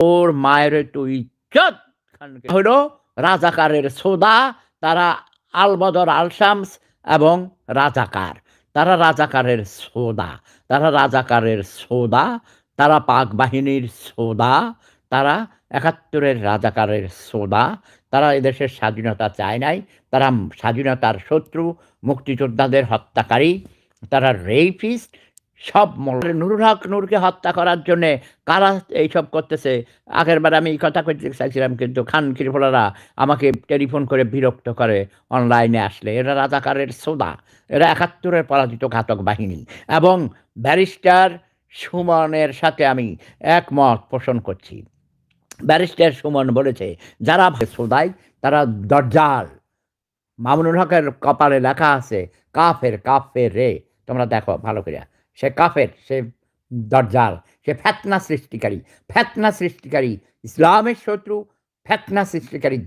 ওর মায়ের তুই চত হলো রাজাকারের সোদা, তারা আলবদর আলশামস এবং রাজাকার। তারা রাজাকারের সোদা, তারা রাজাকারের সোদা, তারা পাক বাহিনীর সোদা, তারা একাত্তরের রাজাকারের সোদা, তারা এদেশের স্বাধীনতা চায় নাই, তারা স্বাধীনতার শত্রু, মুক্তিযোদ্ধাদের হত্যাকারী, তারা রেপিস্ট সব নুরুল হক নূরকে হত্যা করার জন্যে কারা এইসব করতেছে? আগের বার আমি কথা করতে চাইছিলাম, কিন্তু খান কিরফলারা আমাকে টেলিফোন করে বিরক্ত করে অনলাইনে আসলে। এরা রাজাকারের সোদা। এরা একাত্তরের পরাজিত ঘাতক বাহিনী এবং ব্যারিস্টার সুমনের সাথে আমি একমত পোষণ করছি। ব্যারিস্টার সুমন বলেছে, যারা সোদাই, তারা দরজাল। মামুনুল হকের কপালে লেখা আছে, কাফের কাফের রে। তোমরা দেখো, ভালো করে সে কাফের সে দরজাল সে ফ্যাতনা সৃষ্টিকারী ফ্যাতনা সৃষ্টিকারী ইসলামের শত্রু ফ্যাতনা সৃষ্টিকারী